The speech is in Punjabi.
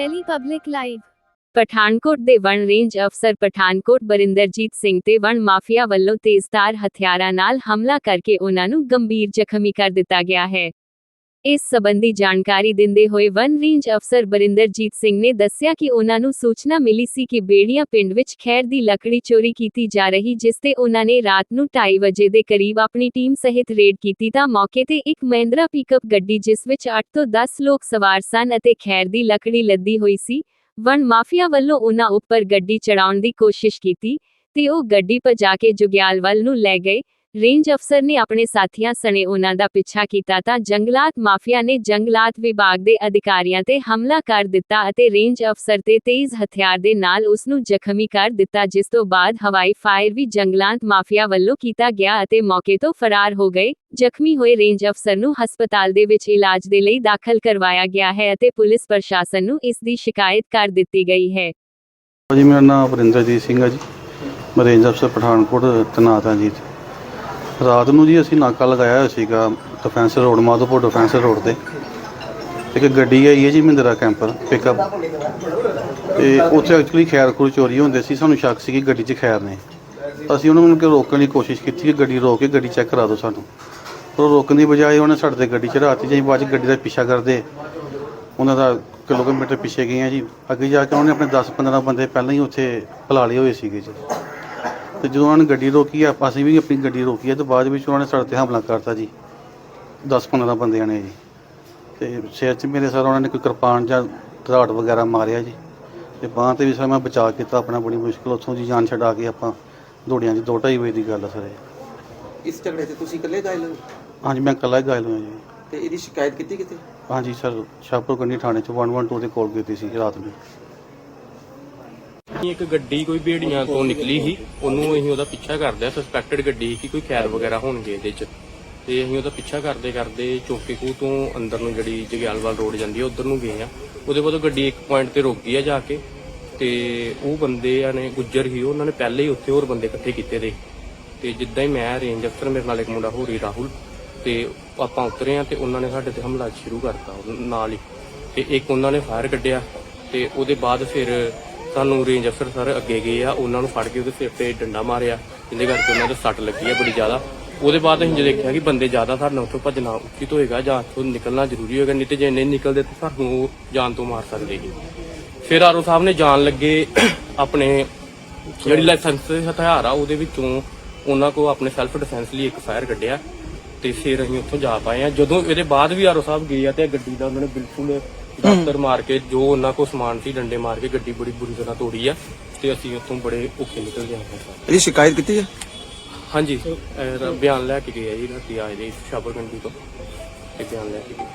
Delhi Public Live ਪਠਾਨਕੋਟ ਦੇ ਵਣ ਰੇਂਜ ਅਫਸਰ ਪਠਾਨਕੋਟ ਬਰਿੰਦਰਜੀਤ ਸਿੰਘ ਤੇ ਵਣ ਮਾਫੀਆ ਵੱਲੋਂ ਤੇਜ਼ਧਾਰ ਹਥਿਆਰਾਂ ਨਾਲ ਹਮਲਾ ਕਰਕੇ ਉਹਨਾਂ ਨੂੰ ਗੰਭੀਰ ਜ਼ਖਮੀ ਕਰ ਦਿੱਤਾ ਗਿਆ ਹੈ। ਇਸ ਸਬੰਧੀ ਜਾਣਕਾਰੀ ਦਿੰਦੇ ਹੋਏ ਵਨ ਰੇਂਜ ਅਫਸਰ ਬਰਿੰਦਰਜੀਤ ਸਿੰਘ ਨੇ ਦੱਸਿਆ ਕਿ ਉਹਨਾਂ ਨੂੰ ਸੂਚਨਾ ਮਿਲੀ ਸੀ ਕਿ ਬੇੜੀਆਂ ਪਿੰਡ ਵਿੱਚ ਖੈਰ ਦੀ ਲੱਕੜੀ ਚੋਰੀ ਕੀਤੀ ਜਾ ਰਹੀ, ਜਿਸ ਤੇ ਉਹਨਾਂ ਨੇ ਰਾਤ ਨੂੰ 2:30 ਵਜੇ ਦੇ ਕਰੀਬ ਆਪਣੀ ਟੀਮ ਸਹਿਤ ਰੇਡ ਕੀਤੀ ਤਾਂ ਮੌਕੇ ਤੇ ਇੱਕ ਮਹਿੰਦਰਾ ਪਿਕਅਪ ਗੱਡੀ ਜਿਸ ਵਿੱਚ 8 ਤੋਂ 10 ਲੋਕ ਸਵਾਰ ਸਨ ਅਤੇ ਖੈਰ ਦੀ ਲੱਕੜੀ ਲੱਦੀ ਹੋਈ ਸੀ, ਵਣ ਮਾਫੀਆ ਵੱਲੋਂ ਉਹਨਾਂ ਉੱਪਰ ਗੱਡੀ ਚੜਾਉਣ ਦੀ ਕੋਸ਼ਿਸ਼ ਕੀਤੀ ਤੇ ਉਹ ਗੱਡੀ ਭਜਾ ਕੇ ਜੁਗਿਆਲ ਵੱਲ ਨੂੰ ਲੈ ਗਏ। ਰੇਂਜ ਅਫਸਰ ਨੇ ਆਪਣੇ ਸਾਥੀਆਂ ਸਣੇ ਉਹਨਾਂ ਦਾ ਪਿੱਛਾ ਕੀਤਾ ਤਾਂ ਜੰਗਲਾਤ ਮਾਫੀਆ ਨੇ ਜੰਗਲਾਤ ਵਿਭਾਗ ਦੇ ਅਧਿਕਾਰੀਆਂ ਤੇ ਹਮਲਾ ਕਰ ਦਿੱਤਾ ਅਤੇ ਰੇਂਜ ਅਫਸਰ ਤੇ ਤੇਜ਼ ਹਥਿਆਰ ਦੇ ਨਾਲ ਉਸ ਨੂੰ ਜ਼ਖਮੀ ਕਰ ਦਿੱਤਾ, ਜਿਸ ਤੋਂ ਬਾਅਦ ਹਵਾਈ ਫਾਇਰ ਵੀ ਜੰਗਲਾਤ ਮਾਫੀਆ ਵੱਲੋਂ ਕੀਤਾ ਗਿਆ ਅਤੇ ਮੌਕੇ ਤੋਂ ਫਰਾਰ ਹੋ ਗਏ। ਜ਼ਖਮੀ ਹੋਏ ਰੇਂਜ ਅਫਸਰ ਨੂੰ ਹਸਪਤਾਲ ਦੇ ਵਿੱਚ ਇਲਾਜ ਦੇ ਲਈ ਦਾਖਲ ਕਰਵਾਇਆ ਗਿਆ ਹੈ ਅਤੇ ਪੁਲਿਸ ਪ੍ਰਸ਼ਾਸਨ ਨੂੰ ਇਸ ਦੀ ਸ਼ਿਕਾਇਤ ਕਰ ਦਿੱਤੀ ਗਈ ਹੈ। ਜੀ, ਮੇਰਾ ਨਾਮ ਵਰਿੰਦਰਜੀਤ ਸਿੰਘ ਹੈ ਜੀ। ਮੈਂ ਰੇਂਜ ਅਫਸਰ ਪਠਾਨਕੋਟ, ਤੈਨਾਤ ਹਾਂ ਜੀ ਰਾਤ ਨੂੰ ਜੀ ਅਸੀਂ ਨਾਕਾ ਲਗਾਇਆ ਹੋਇਆ ਸੀਗਾ defence road Madhopur defence road ਤੇ। ਇੱਕ ਗੱਡੀ ਆਈ ਹੈ ਜੀ ਮਹਿੰਦਰਾ ਕੈਂਪਰ ਪਿਕਅਪ ਤੇ ਉੱਥੇ ਐਕਚੁਅਲੀ ਖੈਰ ਖੁਰ ਚੋਰੀ ਹੁੰਦੇ ਸੀ, ਸਾਨੂੰ ਸ਼ੱਕ ਸੀ ਕਿ ਗੱਡੀ 'ਚ ਖੈਰ ਨੇ। ਅਸੀਂ ਉਹਨਾਂ ਨੂੰ ਕਿ ਰੋਕਣ ਦੀ ਕੋਸ਼ਿਸ਼ ਕੀਤੀ ਕਿ ਗੱਡੀ ਰੋਕ ਕੇ ਗੱਡੀ ਚੈੱਕ ਕਰਾ ਦਿਓ ਸਾਨੂੰ। ਪਰ ਉਹ ਰੋਕਣ ਦੀ ਬਜਾਏ ਉਹਨੇ ਸਾਡੇ ਤੇ ਗੱਡੀ ਚੜਾਤੀ ਜੀ ਬਾਅਦ 'ਚ ਗੱਡੀ ਦਾ ਪਿੱਛਾ ਕਰਦੇ। ਉਹਨਾਂ ਦਾ ਕਿਲੋਮੀਟਰ ਪਿੱਛੇ ਗਏ ਆ ਜੀ। ਅੱਗੇ ਜਾ ਕੇ ਉਹਨੇ ਆਪਣੇ 10-15 ਬੰਦੇ ਪਹਿਲਾਂ ਹੀ ਉੱਥੇ ਬੁਲਾ ਲਏ ਹੋਏ ਸੀਗੇ ਜੀ। ਤੇ ਜਦੋਂ ਉਹਨਾਂ ਨੇ ਗੱਡੀ ਰੋਕੀ ਆ ਅਸੀਂ ਵੀ ਆਪਣੀ ਗੱਡੀ ਰੋਕੀ ਆ ਤੇ ਬਾਅਦ ਵਿੱਚ ਉਹਨਾਂ ਨੇ ਸਾਡੇ ਤੇ ਹਮਲਾ ਕਰਤਾ ਜੀ। 10-15 ਬੰਦਿਆਂ ਨੇ ਜੀ। ਤੇ ਸਿਰ 'ਚ ਮੇਰੇ ਸਰ ਉਹਨਾਂ ਨੇ ਕੋਈ ਕਿਰਪਾਨ ਜਾਂ ਧਰਾੜ ਵਗੈਰਾ ਮਾਰਿਆ ਜੀ। ਤੇ ਬਾਂਹ ਤੇ ਵੀ ਸਰ ਮੈਂ ਬਚਾ ਕੀਤਾ ਆਪਣਾ ਬੜੀ ਮੁਸ਼ਕਲ ਉੱਥੋਂ ਦੀ ਜਾਨ ਛਡਾ ਕੇ ਆਪਾਂ ਦੌੜਿਆਂ ਦੋ ਢਾਈ ਵਜੇ ਦੀ ਗੱਲ ਆ ਸਰ ਇਹ। ਇਸ ਝਗੜੇ ਤੇ ਤੁਸੀਂ ਇਕੱਲੇ ਘਾਇਲ ਹੋ? ਹਾਂਜੀ ਮੈਂ ਇਕੱਲਾ ਹੀ ਘਾਇਲ ਹੋਇਆ ਜੀ। ਤੇ ਇਹਦੀ ਸ਼ਿਕਾਇਤ ਕੀਤੀ ਕਿਤੇ? ਹਾਂਜੀ ਸਰ ਸ਼ਾਹਪੁਰ ਕੰਡੀ ਥਾਣੇ 'ਚ 112 ਦੇ ਕੋਲ ਕੀਤੀ ਸੀ ਰਾਤ ਨੂੰ। ਇੱਕ ਗੱਡੀ ਕੋਈ ਬੇੜੀਆਂ ਤੋਂ ਨਿਕਲੀ ਸੀ। ਉਹਨੂੰ ਅਸੀਂ ਉਹਦਾ ਪਿੱਛਾ ਕਰਦੇ ਆ ਸਸਪੈਕਟਡ ਗੱਡੀ ਸੀ ਕਿ ਕੋਈ ਖੈਰ ਵਗੈਰਾ ਹੋਣਗੇ ਇਹਦੇ ਚ। ਤੇ ਅਸੀਂ ਉਹਦਾ ਪਿੱਛਾ ਕਰਦੇ ਕਰਦੇ ਚੌਕੇ ਖੂਹ ਤੋਂ ਅੰਦਰ ਨੂੰ ਜਿਹੜੀ ਜਗਿਆਲਵਾਲ ਰੋਡ ਜਾਂਦੀ ਹੈ ਉਧਰ ਨੂੰ ਗਏ ਆ ਉਹਦੇ ਬਾਅਦ ਉਹ ਗੱਡੀ ਇੱਕ ਪੁਆਇੰਟ ਤੇ ਰੁਕ ਗਈ ਆ ਜਾ ਕੇ। ਤੇ ਉਹ ਬੰਦੇ ਆ ਨੇ ਗੁੱਜਰ ਹੀ ਉਹਨਾਂ ਨੇ ਪਹਿਲੇ ਹੀ ਉੱਥੇ ਹੋਰ ਬੰਦੇ ਇਕੱਠੇ ਕੀਤੇ ਦੇ। ਤੇ ਜਿੱਦਾਂ ਹੀ ਮੈਂ ਰੇਂਜ ਅਫਸਰ ਮੇਰੇ ਨਾਲ ਇੱਕ ਮੁੰਡਾ ਹੋਰ ਹੀ ਰਾਹੁਲ। ਤੇ ਆਪਾਂ ਉਤਰੇ ਆ ਤੇ ਉਹਨਾਂ ਨੇ ਸਾਡੇ ਤੇ ਹਮਲਾ ਸ਼ੁਰੂ ਕਰਤਾ, ਉਹ ਨਾਲ ਹੀ। ਤੇ ਇੱਕ ਉਹਨਾਂ ਨੇ ਫਾਇਰ ਕੱਢਿਆ। ਤੇ ਉਹਦੇ ਬਾਅਦ ਫਿਰ ਸਾਨੂੰ ਰੇਂਜ ਅਫਸਰ ਸਰ ਅੱਗੇ ਗਏ ਆ, ਉਹਨਾਂ ਨੂੰ ਫੜ ਕੇ ਉਹਦੇ ਸਿਰ ਤੇ ਡੰਡਾ ਮਾਰਿਆ। ਜਿਹਦੇ ਕਰਕੇ ਉਹਨਾਂ ਦੇ ਸੱਟ ਲੱਗੀ ਆ ਬੜੀ ਜ਼ਿਆਦਾ। ਉਹਦੇ ਬਾਅਦ ਅਸੀਂ ਜੇ ਦੇਖਿਆ ਕਿ ਬੰਦੇ ਜ਼ਿਆਦਾ ਸਾਡੇ ਨਾਲ ਉੱਥੋਂ ਭੱਜਣਾ ਉਚਿਤ ਹੋਏਗਾ ਜਾਂ ਉੱਥੋਂ ਨਿਕਲਣਾ ਜ਼ਰੂਰੀ ਹੋਏਗਾ, ਨਹੀਂ ਤੇ ਜੇ ਨਹੀਂ ਨਿਕਲਦੇ ਤਾਂ ਸਾਨੂੰ ਉਹ ਜਾਨ ਤੋਂ ਮਾਰ ਸਕਦੇ ਜੀ। ਫਿਰ ਆਰਓ ਸਾਹਿਬ ਨੇ ਜਾਣ ਲੱਗੇ ਆਪਣੇ ਜਿਹੜੀ ਲਾਇਸੈਂਸ ਹਥਿਆਰ ਆ, ਉਹਦੇ ਵਿੱਚੋਂ ਉਹਨਾਂ ਕੋ ਆਪਣੇ ਸੈਲਫ ਡਿਫੈਂਸ ਲਈ ਇੱਕ ਫਾਇਰ ਕੱਢਿਆ ਤੇ ਫਿਰ ਅਸੀਂ ਉੱਥੋਂ ਜਾ ਪਾਏ ਆ। ਜਦੋਂ ਇਹਦੇ ਬਾਅਦ ਵੀ ਆਰਓ ਸਾਹਿਬ ਗਏ ਆ ਤੇ ਇਹ ਗੱਡੀ ਦਾ ਉਹਨਾਂ ਨੇ ਬਿਲਕੁਲ ਦਾਤਰ ਮਾਰ ਕੇ ਜੋ ਉਹਨਾਂ ਕੋ ਸਮਾਨ ਸੀ ਡੰਡੇ ਮਾਰ ਕੇ ਗੱਡੀ ਬੜੀ ਬੁਰੀ ਤਰ੍ਹਾਂ ਤੋੜੀ ਆ ਤੇ ਅਸੀਂ ਉੱਥੋਂ ਬੜੇ ਔਖੇ ਨਿਕਲ ਗਏ ਹਾਂ। ਸਰ ਇਹਦੀ ਸ਼ਿਕਾਇਤ ਕੀਤੀ ਹੈ? ਹਾਂਜੀ ਬਿਆਨ ਲੈ ਕੇ ਗਏ ਆ ਜੀ ਰਾਤੀ ਆਏ ਦੇ ਸ਼ਾਬਰਗੰਡੀ ਤੋਂ ਤੇ ਬਿਆਨ ਲੈ ਕੇ ਗਏ।